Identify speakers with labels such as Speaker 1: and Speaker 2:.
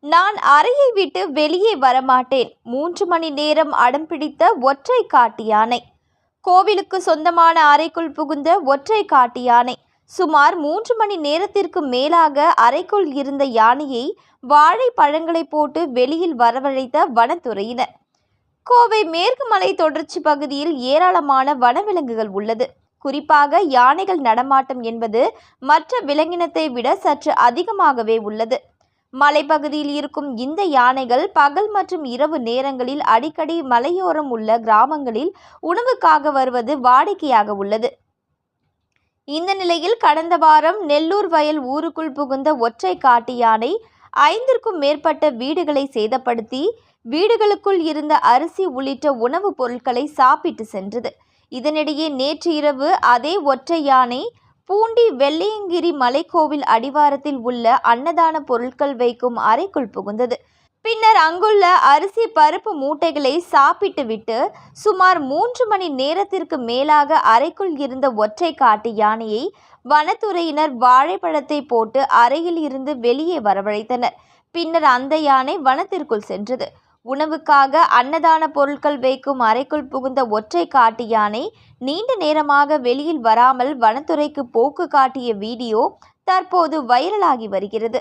Speaker 1: நான் அறையை விட்டு வெளியே வரமாட்டேன். மூன்று மணி நேரம் அடம் பிடித்த ஒற்றை காட்டு யானை. கோவிலுக்கு சொந்தமான அறைக்குள் புகுந்த ஒற்றை காட்டு யானை. சுமார் மூன்று மணி நேரத்திற்கு மேலாக அறைக்குள் இருந்த யானையை வாழைப்பழங்களை போட்டு வெளியில் வரவழைத்த வனத்துறையினர். கோவை மேற்கு மலை தொடர்ச்சி பகுதியில் ஏராளமான வனவிலங்குகள் உள்ளது. குறிப்பாக யானைகள் நடமாட்டம் என்பது மற்ற விலங்கினத்தை விட சற்று அதிகமாகவே உள்ளது. மலைப்பகுதியில் இருக்கும் இந்த யானைகள் பகல் மற்றும் இரவு நேரங்களில் அடிக்கடி மலையோரம் உள்ள கிராமங்களில் உணவுக்காக வருவது வாடிக்கையாக உள்ளது. இந்த நிலையில் கடந்த வாரம் நெல்லூர் வயல் ஊருக்குள் புகுந்த ஒற்றை காட்டு யானை ஐந்திற்கும் மேற்பட்ட வீடுகளை சேதப்படுத்தி வீடுகளுக்குள் இருந்த அரிசி உள்ளிட்ட உணவுப் பொருட்களை சாப்பிட்டு சென்றது. இதனிடையே நேற்று இரவு அதே ஒற்றை யானை பூண்டி வெள்ளையங்கிரி மலைக்கோவில் அடிவாரத்தில் உள்ள அன்னதான பொருட்கள் வைக்கும் அறைக்குள் புகுந்தது. பின்னர் அங்குள்ள அரிசி பருப்பு மூட்டைகளை சாப்பிட்டுவிட்டு சுமார் மூன்று மணி நேரத்திற்கு மேலாக அறைக்குள் இருந்த ஒற்றை காட்டு யானையை வனத்துறையினர் வாழைப்பழத்தை போட்டு அறையில் இருந்து வெளியே வரவழைத்தனர். பின்னர் அந்த யானை வனத்திற்குள் சென்றது. உணவுக்காக அன்னதான பொருட்கள் வைக்கும் அறைக்குள் புகுந்த ஒற்றை காட்டு யானை நீண்ட நேரமாக வெளியில் வராமல் வனத்துறைக்கு போக்கு காட்டிய வீடியோ தற்போது வைரலாகி வருகிறது.